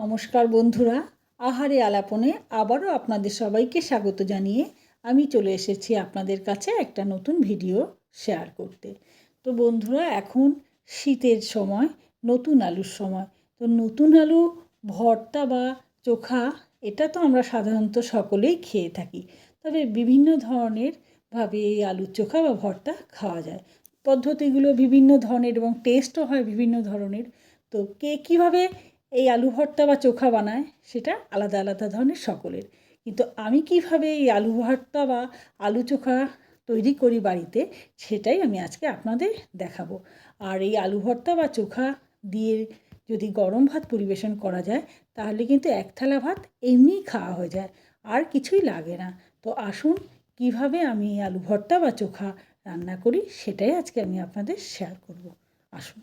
নমস্কার বন্ধুরা, আহারে আলাপনে আবারও আপনাদের সবাইকে স্বাগত জানিয়ে আমি চলে এসেছি আপনাদের কাছে একটা নতুন ভিডিও শেয়ার করতে। তো বন্ধুরা, এখন শীতের সময়, নতুন আলুর সময়। তো নতুন আলু, ভর্তা বা চোখা, এটা তো আমরা সাধারণত সকলেই খেয়ে থাকি। তবে বিভিন্ন ধরনের ভাবে এই আলুর চোখা বা ভর্তা খাওয়া যায়। পদ্ধতিগুলো বিভিন্ন ধরনের এবং টেস্টও হয় বিভিন্ন ধরনের। তো কে কীভাবে এই আলু ভর্তা বা চোখা বানায়, সেটা আলাদা আলাদা ধরনের সকলের। কিন্তু আমি কীভাবে এই আলু ভর্তা বা আলু চোখা তৈরি করি বাড়িতে, সেটাই আমি আজকে আপনাদের দেখাবো। আর এই আলু ভর্তা বা চোখা দিয়ে যদি গরম ভাত পরিবেশন করা যায়, তাহলে কিন্তু এক থালা ভাত এমনিই খাওয়া হয়ে যায়, আর কিছুই লাগে না। তো আসুন, কীভাবে আমি আলু ভর্তা বা চোখা রান্না করি, সেটাই আজকে আমি আপনাদের শেয়ার করব। আসুন।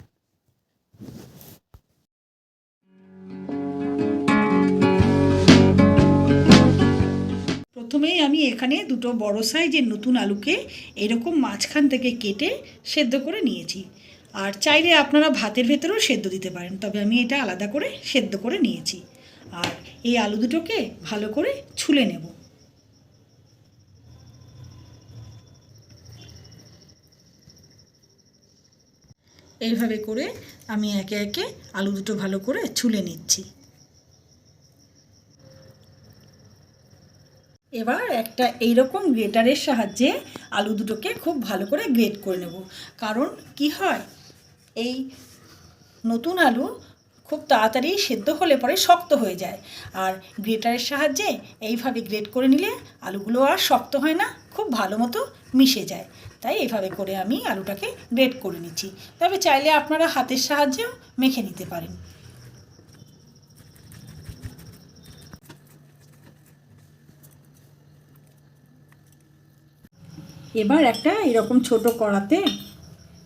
প্রথমেই আমি এখানে দুটো বড় সাইজের নতুন আলুকে এরকম মাঝখান থেকে কেটে সেদ্ধ করে নিয়েছি। আর চাইলে আপনারা ভাতের ভেতরেও সেদ্ধ দিতে পারেন, তবে আমি এটা আলাদা করে সেদ্ধ করে নিয়েছি। আর এই আলু দুটোকে ভালো করে ছুলে নেব। এইভাবে করে আমি একে একে আলু দুটো ভালো করে ছুলে নিচ্ছি। এবার একটা এইরকম গ্রেটারের সাহায্যে আলু দুটোকে খুব ভালো করে গ্রেট করে নেব। কারণ কি হয়? এই নতুন আলু খুব তাড়াতাড়ি সেদ্ধ হলে পরে শক্ত হয়ে যায়। আর গ্রেটারের সাহায্যে এইভাবে গ্রেট করে নিলে আলুগুলো আর শক্ত হয় না, খুব ভালো মতো মিশে যায়। তাই এইভাবে করে আমি আলুটাকে গ্রেট করে নিচ্ছি। তবে চাইলে আপনারা হাতের সাহায্যেও মেখে নিতে পারেন। এবার একটা এরকম ছোট কড়াতে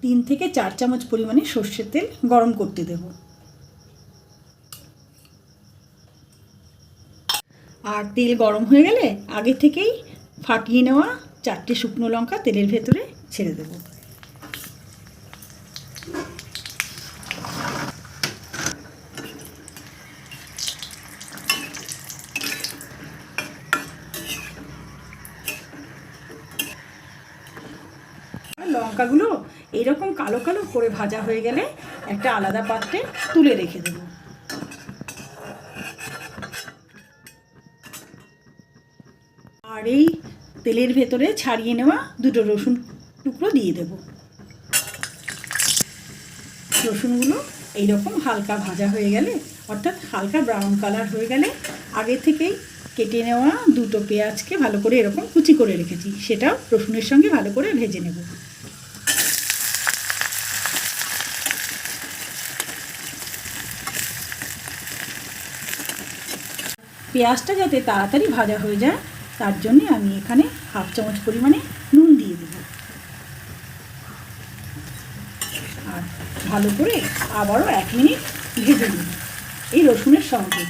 তিন থেকে চার চামচ পরিমাণে সর্ষের তেল গরম করতে দেব। আর তেল গরম হয়ে গেলে আগে থেকেই ফাটিয়ে নেওয়া চারটে শুকনো লঙ্কা তেলের ভেতরে ছেড়ে দেবো। লঙ্কাগুলো এরকম কালো কালো করে ভাজা হয়ে গেলে একটা আলাদা পাত্রে তুলে রেখে দেব। আর এই তেলের ভেতরে ছাড়িয়ে নেওয়া দুটো রসুন টুকরো দিয়ে দেব। রসুনগুলো এইরকম হালকা ভাজা হয়ে গেলে, অর্থাৎ হালকা ব্রাউন কালার হয়ে গেলে, আগে থেকেই কেটে নেওয়া দুটো পেঁয়াজকে ভালো করে এরকম কুচি করে রেখেছি, সেটাও রসুনের সঙ্গে ভালো করে ভেজে নেব। পেঁয়াজটা যাতে তাড়াতাড়ি ভাজা হয়ে যায়, তার জন্যে আমি এখানে হাফ চামচ পরিমাণে নুন দিয়ে দেব। আর ভালো করে আবারও এক মিনিট ভেজে নেব। এই রসুনের সঙ্গে।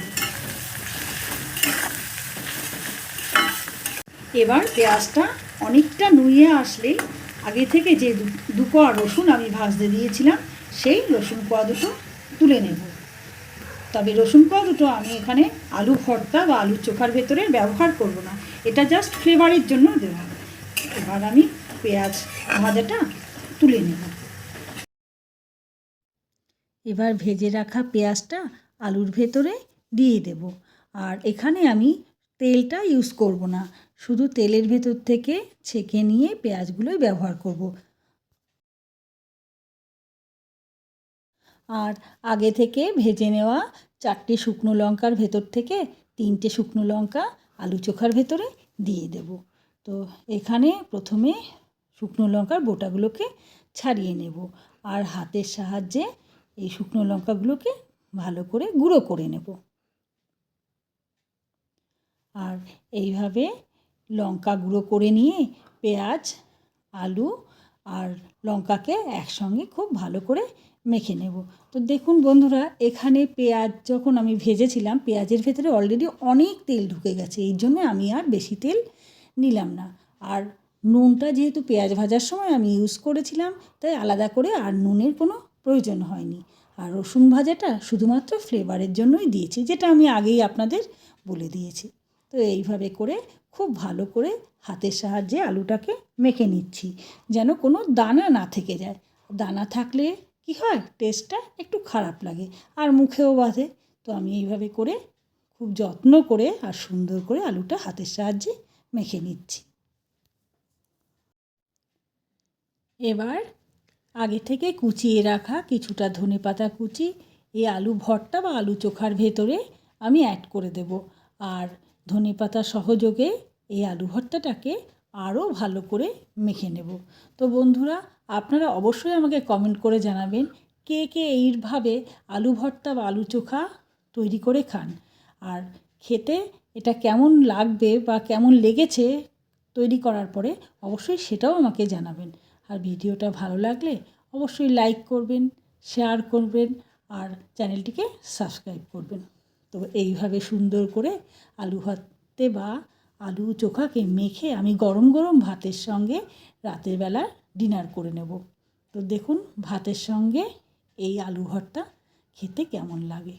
এবার পেঁয়াজটা অনেকটা নুয়ে আসলে আগে থেকে যে দু কোয়া রসুন আমি ভাজতে দিয়েছিলাম, সেই রসুন কোয়া দুটো তুলে নেব। তবে রসুন কোয়া দুটো আমি এখানে আলু ভর্তা বা আলুর চোখার ভেতরে ব্যবহার করব না। এটা জাস্ট ফ্লেভারের জন্য দেওয়া এবার আমি পেঁয়াজ ভাজাটা তুলে নেব। এবার ভেজে রাখা পেঁয়াজটা আলুর ভেতরে দিয়ে দেব। আর এখানে আমি তেলটা ইউজ করব না। শুধু তেলের ভেতর থেকে ছেঁকে নিয়ে পেঁয়াজগুলোই ব্যবহার করব। আর আগে থেকে ভেজে নেওয়া চারটে শুকনো লঙ্কার ভেতর থেকে তিনটে শুকনো লঙ্কা আলু চোখার ভেতরে দিয়ে দেব। তো এখানে প্রথমে শুকনো লঙ্কার বোটাগুলোকে ছাড়িয়ে নেব আর হাতের সাহায্যে এই শুকনো লঙ্কাগুলোকে ভালো করে গুঁড়ো করে নেব। আর এইভাবে লঙ্কা গুঁড়ো করে নিয়ে পেঁয়াজ, আলু আর লঙ্কাকে একসঙ্গে খুব ভালো করে মেখে নেব। তো দেখুন বন্ধুরা, এখানে পেঁয়াজ, যখন আমি ভেজেছিলাম, পেঁয়াজের ভেতরে অলরেডি অনেক তেল ঢুকে গেছে, এই জন্য আমি আর বেশি তেল নিলাম না। আর নুনটা যেহেতু পেঁয়াজ ভাজার সময় আমি ইউজ করেছিলাম, তাই আলাদা করে আর নুনের কোনো প্রয়োজন হয়নি। আর রসুন ভাজাটা শুধুমাত্র ফ্লেভারের জন্যই দিয়েছি, যেটা আমি আগেই আপনাদের বলে দিয়েছি। তো এইভাবে করে খুব ভালো করে হাতের সাহায্যে আলুটাকে মেখে নিচ্ছি, যেন কোনো দানা না থেকে যায়। দানা থাকলে কি হয়? টেস্টটা একটু খারাপ লাগে। আর মুখেও বাঁধে। তো আমি এইভাবে করে খুব যত্ন করে আর সুন্দর করে আলুটা হাতের সাহায্যে মেখে নিচ্ছি। এবার আগে থেকে কুচিয়ে রাখা কিছুটা ধনে পাতা কুচি, এই আলু ভর্তা বা আলু চোখার ভেতরে আমি অ্যাড করে দেব। আর ধনে পাতা সহযোগে এই আলু ভর্তাটাকে আরও ভালো করে মেখে নেব। তো বন্ধুরা, আপনারা অবশ্যই আমাকে কমেন্ট করে জানাবেন, কে কে এইভাবে আলু ভর্তা বা আলু চোখা তৈরি করে খান? আর খেতে এটা কেমন লাগবে বা কেমন লেগেছে তৈরি করার পরে অবশ্যই সেটাও আমাকে জানাবেন। আর ভিডিওটা ভালো লাগলে অবশ্যই লাইক করবেন শেয়ার করবেন আর চ্যানেলটিকে সাবস্ক্রাইব করবেন। তো এইভাবে সুন্দর করে আলু ভাতে বা আলু চোখাকে মেখে আমি গরম গরম ভাতের সঙ্গে রাতের বেলা ডিনার করে নেব। তো দেখুন, ভাতের সঙ্গে এই আলু ভর্তা খেতে কেমন লাগে।